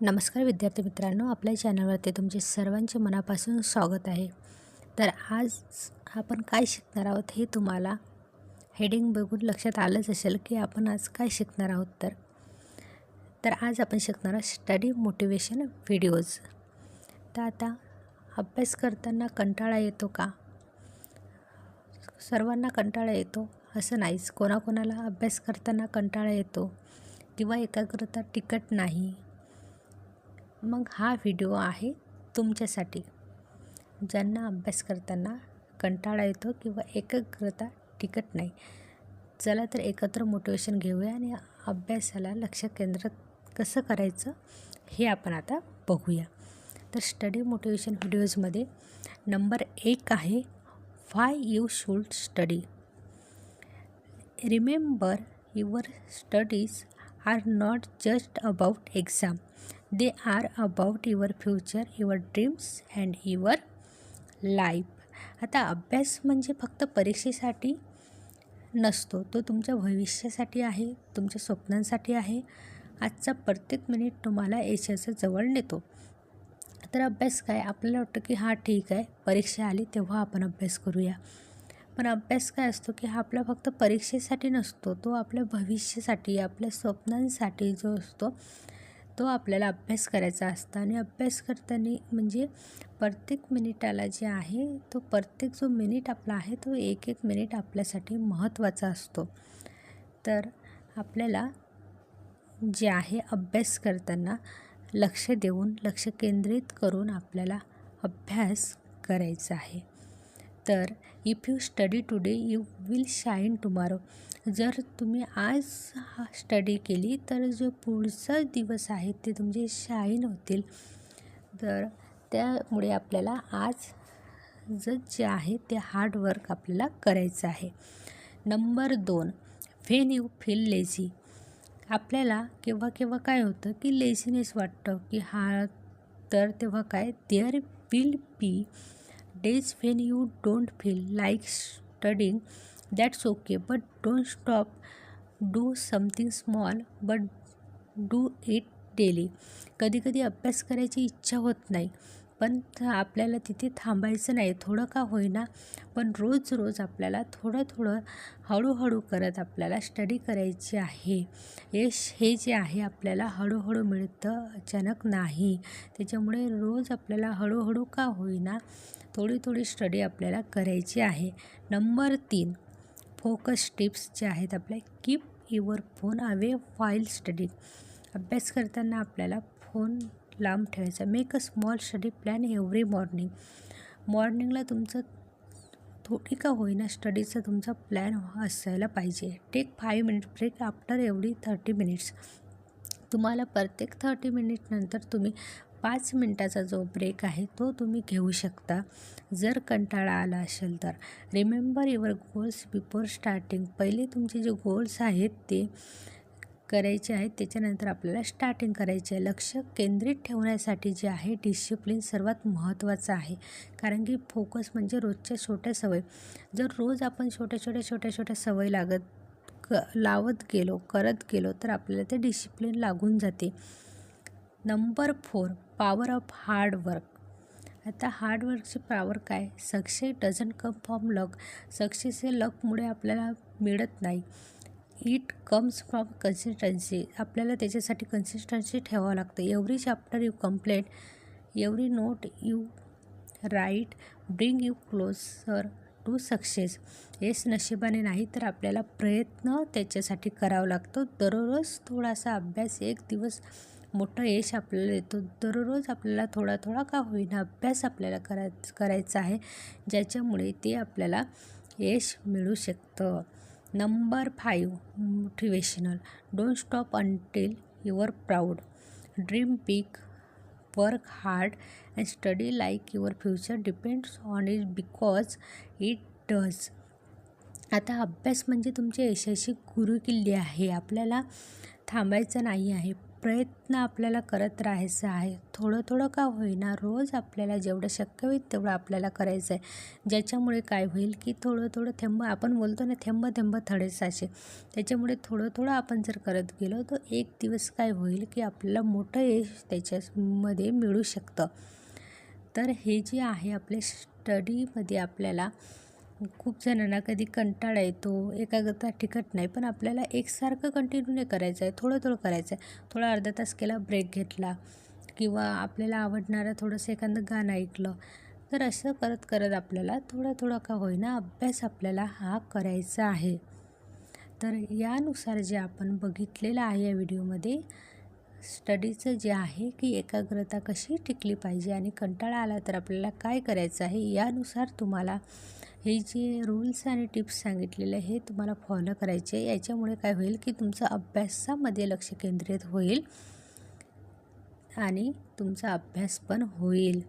नमस्कार विद्यार्थी मित्रांनो आपल्या चॅनलवरती तुमचे सर्वांचे मनापासून स्वागत आहे. तर आज आपण काय शिकणार आहोत हे तुम्हाला हेडिंग बघून लक्षात आलंच असेल की आपण आज काय शिकणार आहोत तर. तर आज आपण शिकणार आहोत स्टडी मोटिवेशन व्हिडिओज तर आता अभ्यास करताना कंटाळा येतो का? सर्वांना कंटाळा येतो असं नाहीच. कोणाकोणाला अभ्यास करताना कंटाळा येतो किंवा एकाग्रता टिकट नाही. मग हा व्हिडिओ आहे तुमच्यासाठी. ज्यांना अभ्यास करताना कंटाळा येतो किंवा एकाग्रता टिकत नाही चला तर एकत्र मोटिवेशन घेऊया आणि अभ्यासाला लक्ष केंद्रित कसं करायचं हे आपण आता बघूया. तर स्टडी मोटिवेशन व्हिडिओजमध्ये नंबर एक आहे why you should study remember your studies are not just about exam they are about your future your dreams and your life आता अभ्यास म्हणजे फक्त परीक्षेसाठी नसतो. तो तुमच्या भविष्यासाठी आहे तुमच्या स्वप्नांसाठी आहे. आजचा प्रत्येक मिनिट तुम्हाला यशाचं जवळ नेतो. तर अभ्यास काय? आपल्याला वाटतं की हां ठीक आहे परीक्षा आली तेव्हा आपण अभ्यास करूया. पण अभ्यास काय असतो की हा आपला फक्त परीक्षेसाठी नसतो तो आपल्या भविष्यासाठी आपल्या स्वप्नांसाठी जो असतो तो आपल्याला अभ्यास करायचा असतो आणि अभ्यास करताना म्हणजे प्रत्येक मिनिटाला जे आहे तो प्रत्येक जो मिनिट आपला आहे तो एक एक मिनिट आपल्यासाठी महत्त्वाचा असतो. तर आपल्याला जे आहे अभ्यास करताना लक्ष देऊन लक्ष केंद्रित करून आपल्याला अभ्यास करायचा आहे. तर if you study today you will shine tomorrow जर तुम्ही आज हा स्टडी केली तर जो पुढचा दिवस आहे ते तुमचे शाईन होतील. तर त्यामुळे आपल्याला आज जर जे आहे ते हार्डवर्क आपल्याला करायचं आहे. नंबर दोन व्हेन यू फील लेझी आपल्याला केव्हा केव्हा काय होतं की लेझीनेस वाटतं की हा तर तेव्हा काय? There will be days when you don't feel like studying that's okay but don't stop do something small but do it daily कधीकधी अभ्यास करायची इच्छा होत नाही. पण आपल्याला तिथे थांबायचं नाही. थोडं का होईना पण रोज रोज आपल्याला थोडं थोडं हळूहळू करत आपल्याला स्टडी करायची आहे. यश हे जे आहे आपल्याला हळूहळू मिळतं अचानक नाही. त्याच्यामुळे रोज आपल्याला हळूहळू का होईना थोडी थोडी स्टडी आपल्याला करायची आहे. नंबर तीन फोकस टिप्स जे आहेत आपल्या keep your phone away while study अभ्यास करताना आपल्याला फोन लांब ठेवायचा. Make a small study plan every morning मॉर्निंगला तुमचं थोडी का होईना स्टडीचा तुमचा प्लॅन असायला पाहिजे. Take five minute break after एवढी थर्टी मिनिट्स तुम्हाला प्रत्येक थर्टी मिनिटनंतर तुम्ही पाच मिनटाचा जो ब्रेक आहे तो तुम्ही घेऊ शकता. जर कंटाळा आला असेल तर. Remember your goals before starting पहिले तुमचे जे गोल्स आहेत ते करायचे आहेत त्याच्यानंतर आपल्याला स्टार्टिंग करायची आहे. लक्ष केंद्रित ठेवण्यासाठी जे आहे डिसिप्लिन सर्वात महत्त्वाचं आहे. कारण की फोकस म्हणजे रोजच्या छोट्या सवय. जर रोज आपण छोट्या छोट्या छोट्या छोट्या सवय लागत क लावत गेलो करत गेलो तर आपल्याला ते डिसिप्लिन लागून जाते. Number four power of hard work आता हार्डवर्कची पॉवर काय? Success doesn't come from luck success हे लकमुळे आपल्याला मिळत नाही. It comes from consistency. आपल्याला त्याच्यासाठी कन्सिस्टन्सी ठेवावं लागतं. Every chapter you complete every note you write bring you closer to success. हेच नशिबाने नाही तर आपल्याला प्रयत्न त्याच्यासाठी करावा लागतो. दररोज थोडासा अभ्यास एक दिवस मोठं यश आपल्याला येतो. दररोज आपल्याला थोडा थोडा का होईना अभ्यास आपल्याला कराय करायचा आहे ज्याच्यामुळे ते आपल्याला यश मिळू शकतं. Number five motivational. Don't stop until your proud. Dream big work hard and study like your future depends on it because it does. आता अभ्यास म्हणजे तुमचे यशाची गुरुकिल्ली आहे. आपल्याला थांबायचं नाही आहे. प्रयत्न आपल्याला करत राहायचा आहे. थोडं थोडं का होईना रोज आपल्याला जेवढं शक्य होईल तेवढं आपल्याला करायचं आहे. ज्याच्यामुळे काय होईल की थोडं थोडं थेंब आपण बोलतो ना थेंब थेंब थडे साचे त्याच्यामुळे थोडं थोडं आपण जर करत गेलो तर एक दिवस काय होईल की आपल्याला मोठं यश त्याच्यामध्ये मिळू शकतं. तर हे जे आहे आपल्या स्टडीमध्ये आपल्याला खूप जणांना कधी कंटाळा येतो एकाग्रता टिकत नाही पण आपल्याला एकसारखं कंटिन्यू नाही करायचं आहे. थोडं थोडं करायचं आहे. थोडा अर्धा तास केला ब्रेक घेतला किंवा आपल्याला आवडणारं थोडंसं एखादं गाणं ऐकलं तर असं करत करत आपल्याला थोडं थोडं का होईना अभ्यास आपल्याला हा करायचा आहे. तर यानुसार जे आपण बघितलेलं आहे या व्हिडिओमध्ये स्टडीचं जे आहे की एकाग्रता कशी टिकली पाहिजे आणि कंटाळा आला तर आपल्याला काय करायचं आहे यानुसार तुम्हाला हे जे रूल्स आणि टिप्स सांगितलेले हे तुम्हाला फॉलो करायचे याच्यामुळे काय होईल की तुमचा अभ्यासामध्ये लक्ष केंद्रित होईल आणि तुमचा अभ्यास पण होईल.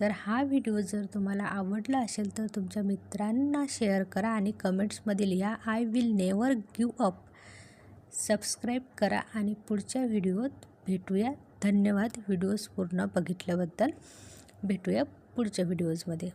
तर हा व्हिडिओ जर तुम्हाला आवडला असेल तर तुमच्या मित्रांना शेअर करा आणि कमेंट्समध्ये लिहा I will never give up subscribe करा आणि पुढच्या व्हिडिओत भेटूया. धन्यवाद. व्हिडिओज पूर्ण बघितल्याबद्दल. भेटूया पुढच्या व्हिडिओजमध्ये